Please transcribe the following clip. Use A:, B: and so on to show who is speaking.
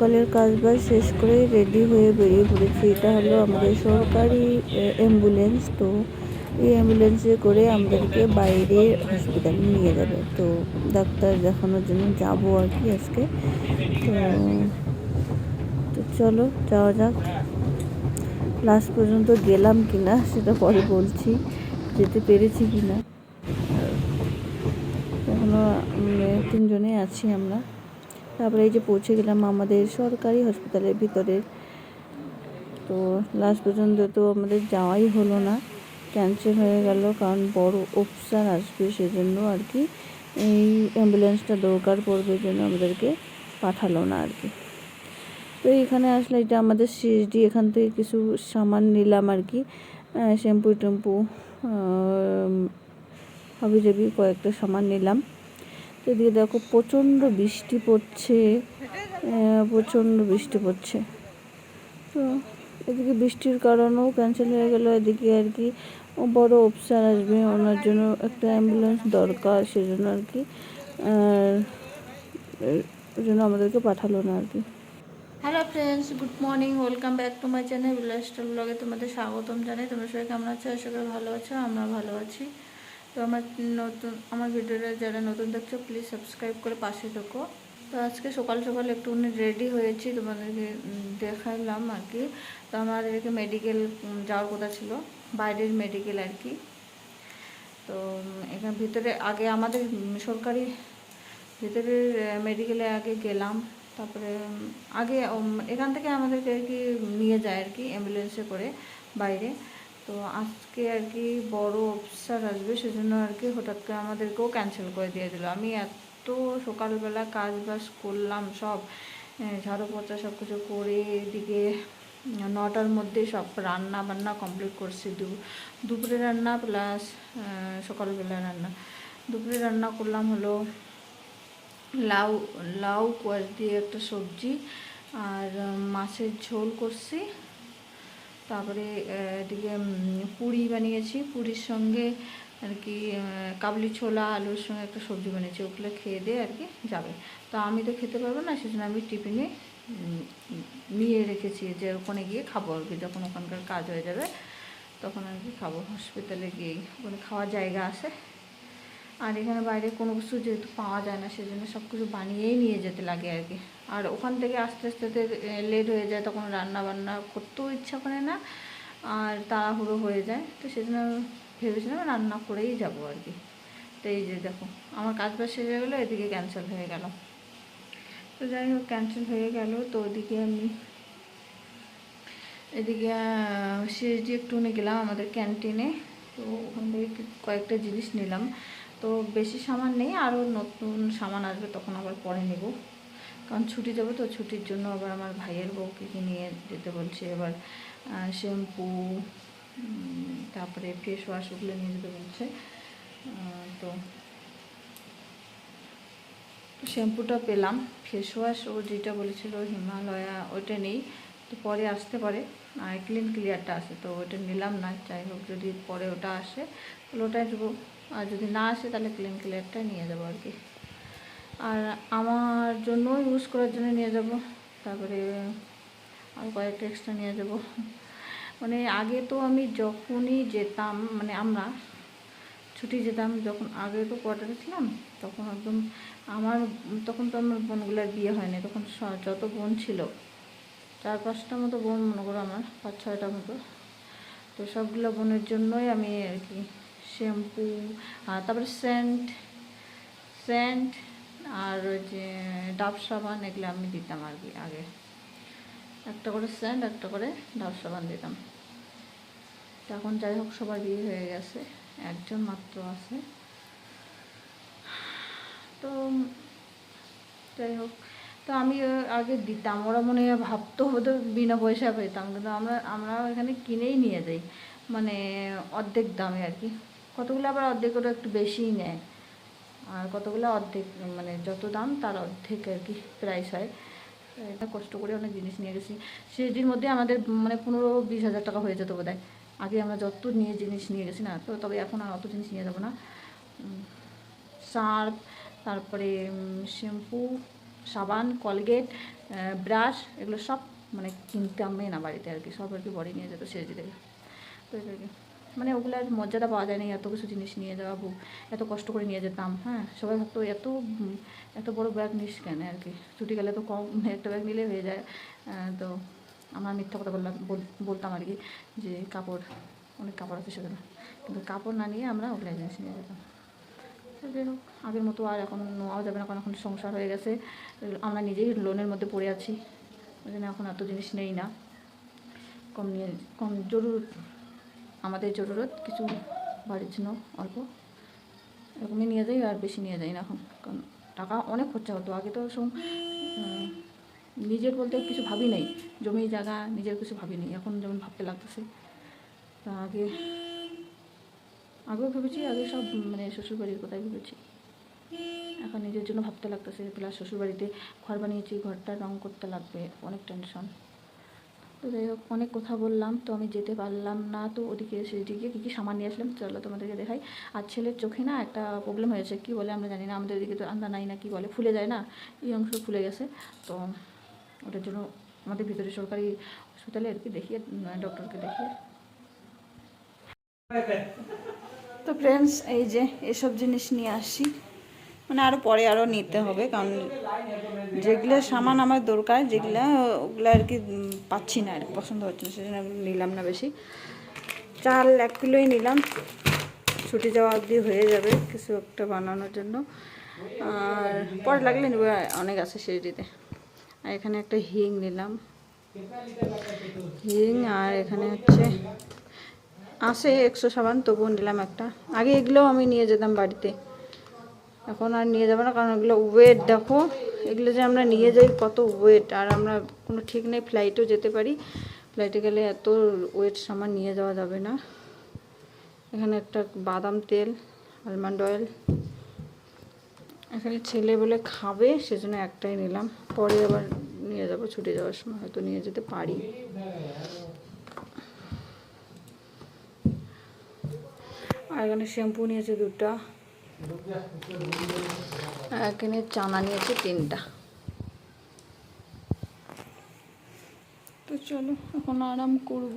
A: সকালের কাজ বাজ শেষ করে রেডি হয়ে বেরিয়ে পড়েছি। এটা হলো আমাদের সরকারি অ্যাম্বুলেন্স তো এই অ্যাম্বুলেন্সে করে আমাদেরকে বাইরে হসপিটালে নিয়ে যাবে। তো ডাক্তার দেখানোর জন্য যাব আর কি আজকে। তো তো চলো, যাওয়া যাক। লাস্ট পর্যন্ত গেলাম কি না সেটা পরে বলছি, যেতে পেরেছি কি না এখনও তিনজনে আছি আমরা। তারপরে এই যে পৌঁছে গেলাম আমাদের সরকারি হসপিটালের ভিতরে। তো লাস্ট পর্যন্ত তো আমাদের যাওয়াই হলো না। ক্যান্সেল হয়ে গেল কারণ বড় অফিসার আসবে সেজন্য আর কি। এই অ্যাম্বুলেন্সটা দরকার পড়বে জন্য আমাদেরকে পাঠালো না আর কি। তো এখানে আসলে এটা আমাদের সিএসডি এখান থেকে কিছু সামান নিলাম আর কি। শ্যাম্পু টেম্পু হাবি কয়েকটা সামান নিলাম। এদিকে দেখো প্রচণ্ড বৃষ্টি পড়ছে প্রচণ্ড বৃষ্টি পড়ছে। তো এদিকে বৃষ্টির কারণেও ক্যান্সেল হয়ে গেল, এদিকে আর কি বড় অফিসার আসবে, ওনার জন্য একটা অ্যাম্বুলেন্স দরকার, সেজন্য আর কি, আর জন্য আমাদেরকে পাঠালো না আর কি। Hello friends good morning welcome back to my channel বিলাস্টার ব্লগে তোমাদের স্বাগতম জানাই। তোমরা সবাই কেমন আছো? করি ভালো আছো আমরা ভালো আছি। তো আমার নতুন আমার ভিডিওটা যারা নতুন দেখছ প্লিজ সাবস্ক্রাইব করে পাশে থেকো। তো আজকে সকাল সকাল একটু রেডি হয়েছি তোমাদেরকে উম, দেখালাম আর কি। তো আমাদেরকে মেডিকেল যাওয়ার কথা ছিল বাইরের মেডিকেল আর কি। তো এখানে ভিতরে আগে আমাদের সরকারি ভিতরের মেডিকেলে আগে গেলাম। তারপরে আগে এখান থেকে আমাদেরকে আর কি নিয়ে যায় আর কি অ্যাম্বুলেন্সে করে বাইরে। তো আজকে আর কি বড় অফিসার আসবে, সেজন্য আর কি হঠাৎ করে আমাদেরকেও ক্যান্সেল করে দিয়ে দিল। আমি এত সকালবেলা কাজ বাজ করলাম সব ঝাড়ু পোছা সব কিছু করে এদিকে নটার মধ্যে সব রান্না বান্না কমপ্লিট করছি। দু, দুপুরে রান্না প্লাস সকালবেলা রান্না। দুপুরে রান্না করলাম হলো লাউ লাউ কোয়াশ দিয়ে একটা সবজি আর মাছের ঝোল করছি। তারপরে এদিকে পুরি বানিয়েছি, পুরির সঙ্গে আর কি কাবলি ছোলা, আলুর সঙ্গে একটা সবজি বানিয়েছি, ওগুলো খেয়ে দিয়ে আর কি যাবে। তো আমি তো খেতে পারব না, সেজন্য আমি টিফিনে নিয়ে রেখেছি যে ওখানে গিয়ে খাব আর কি। যখন ওখানকার কাজ হয়ে যাবে, তখন আর কি খাব। হসপিটালে গিয়ে ওখানে খাওয়ার জায়গা আছে। আর এখানে বাইরে কোনো কিছু যেহেতু পাওয়া যায় না, সেজন্য সব কিছু বানিয়েই নিয়ে যেতে লাগে আর কি। আর ওখান থেকে আস্তে আস্তে লেট হয়ে যায়, তখন রান্না বান্না করতেও ইচ্ছা করে না। আর তাড়াহুড়ো হয়ে যায়। তো সেজন্য ভেবেছিলাম রান্না করেই যাব আর কি। তো এই যে দেখো, আমার কাজ বাজ শেষ হয়ে গেলো, এদিকে ক্যান্সেল হয়ে গেল। তো যাই হোক ক্যান্সেল হয়ে গেল। তো ওদিকে আমি, এদিকে সিএসডি একটু নিয়ে গেলাম আমাদের ক্যান্টিনে তো ওখান থেকে কয়েকটা জিনিস নিলাম। তো বেশি সামান নেই আরও নতুন সামান আসবে তখন আবার পরে নেব। কারণ ছুটি যাব তো, ছুটির জন্য আবার আমার ভাইয়ের বউকে নিয়ে যেতে বলছে। এবার শ্যাম্পু তারপরে ফেস ওয়াশ ওগুলো নিয়ে যেতে বলছে। তো শ্যাম্পুটা পেলাম। ফেস ওয়াশ ও যেটা বলেছিল হিমালয়া, ওইটা নেই। তো পরে আসতে পারে। আর ক্লিন ক্লিয়ারটা আসে তো ওটা নিলাম না। যাই হোক, যদি পরে ওটা আসে, তাহলে ওটাই দেবো আর যদি না আসে, তাহলে ক্লিন ক্লিয়ারটা নিয়ে যাব আর কি। আর আমার জন্য ইউজ করার জন্য নিয়ে যাব। তারপরে আর কয়েকটা এক্সট্রা নিয়ে যাব। মানে আগে তো আমি যখনই যেতাম মানে আমরা ছুটি যেতাম, যখন আগে তো কোয়ার্টারে ছিলাম তখন একদম আমার, তখন তো আমার বোনগুলোর বিয়ে হয়নি, তখন যত বোন ছিল, চার পাঁচটা মতো বোন মনে করো আমার, পাঁচ ছয়টা মতো। তো সবগুলো বোনের জন্যই আমি আর কি শ্যাম্পু, আর তারপরে সেন্ট সেন্ট আর ওই যে ডাব সাবান এগুলো আমি দিতাম আর কি আগে। একটা করে সেন্ট একটা করে ডাব সাবান দিতাম। এখন যাই হোক, সবার বিয়ে হয়ে গেছে, একজন মাত্র আছে। তো, যাই হোক, তো আমি আগে দিতাম, ওরা মনে হয় ভাবতো হতো বিনা পয়সা পেতাম, কিন্তু আমরা আমরা এখানে কিনেই নিয়ে যাই। মানে অর্ধেক দামে আর কি। কতগুলো আবার অর্ধেক ওটা একটু বেশিই নেয়। আর কতগুলো অর্ধেক মানে যত দাম তার অর্ধেক আর কি প্রাইস হয়। এটা কষ্ট করে অনেক জিনিস নিয়ে গেছি। সেটির মধ্যে আমাদের মানে পনেরো বিশ হাজার টাকা হয়ে যেত বোধ আগে আমরা যত নিয়ে জিনিস নিয়ে গেছি না, তো তবে এখন আর অত জিনিস নিয়ে যাব না। সার্ফ, তারপরে শ্যাম্পু,
B: সাবান, কলগেট ব্রাশ, এগুলো সব মানে কিনতে আমি না বাড়িতে আর কি, সব আর কি বড়ি নিয়ে যেত সেরেজি থেকে তো এই আর কি। মানে ওগুলার মর্যাদা পাওয়া যায় না এত কিছু জিনিস নিয়ে যাওয়া বু- এত কষ্ট করে নিয়ে যেতাম হ্যাঁ? সবাই ভাবতো এত এত বড় ব্যাগ নিস কেন আর কি? ছুটি গেলে তো কম, একটা ব্যাগ নিলে হয়ে যায়। তো আমার মিথ্যা কথা বললাম, বল- বলতাম আর কি যে কাপড়, অনেক কাপড় আছে সেখানে কিন্তু কাপড় না নিয়ে আমরা ওগুলো জিনিস নিয়ে যেতাম। যাই হোক, আগের মতো আর এখন নেওয়াও যাবে না, কারণ এখন সংসার হয়ে গেছে। আমরা নিজেই লোনের মধ্যে পড়ে আছি। ওই জন্য এখন এত জিনিস নেই না। কম নিয়ে, কম জরুর আমাদের জরুরত, কিছু বাড়ির জন্য অল্প। এরকমই নিয়ে যাই আর বেশি নিয়ে যাই না এখন, কারণ টাকা অনেক খরচা হতো। আগে তো সব নিজের বলতে কিছু ভাবি নাই। জমি জায়গা নিজের কিছু ভাবি নাই। এখন যেমন ভাবতে লাগতেছে, তা আগে আগেও ভেবেছি, আগে সব মানে শ্বশুরবাড়ির কথাই ভেবেছি। এখন নিজের জন্য ভাবতে লাগতেছে প্লাস শ্বশুরবাড়িতে ঘর বানিয়েছি, ঘরটা রং করতে লাগবে, অনেক টেনশন তো যাই হোক অনেক কথা বললাম তো আমি যেতে পারলাম না। তো ওদিকে সেদিকে কী কী সামান নিয়ে আসলাম চলো তোমাদেরকে দেখাই। আর ছেলের চোখে না একটা প্রবলেম হয়েছে কি বলে আমরা জানি না আমাদের ওদিকে তো আন্দা নাই না কি বলে ফুলে যায় না এই অংশ ফুলে গেছে। তো ওটার জন্য আমাদের ভিতরে সরকারি হসপিটালে আর কি দেখিয়ে ডক্টরকে দেখিয়ে। তো ফ্রেন্ডস এই যে এসব জিনিস নিয়ে আসি। মানে আরও পরে আরও নিতে হবে, কারণ যেগুলো সামান আমার দরকার, যেগুলো ওগুলো আর কি পাচ্ছি না আর পছন্দ হচ্ছে না, সেজন্য নিলাম না বেশি। চাল এক কিলোই নিলাম, ছুটি যাওয়া অবধি হয়ে যাবে কিছু একটা বানানোর জন্য। আর পরে লাগলে নেব, অনেক আছে সেটিতে আর এখানে একটা হিং নিলাম। হিং আর এখানে হচ্ছে, আছে একশো সাবান, তবুও নিলাম একটা। আগে এগুলোও আমি নিয়ে যেতাম বাড়িতে। এখন আর নিয়ে যাব না, কারণ এগুলো ওয়েট দেখো, এগুলো যে আমরা নিয়ে যাই, কত ওয়েট আর আমরা কোনো ঠিক নেই ফ্লাইটেও যেতে পারি। ফ্লাইটে গেলে এত ওয়েট সামান নিয়ে যাওয়া যাবে না। এখানে একটা বাদাম তেল আলমন্ড অয়েল এখানে ছেলে বলে খাবে, সেজন্য একটাই নিলাম। পরে আবার নিয়ে যাব, ছুটে যাওয়ার সময় হয়তো নিয়ে যেতে পারি। আর এখানে শ্যাম্পু নিয়েছে দুটা। এখানে চানা নিয়েছে তিনটা। তো চলো এখন আরাম করব।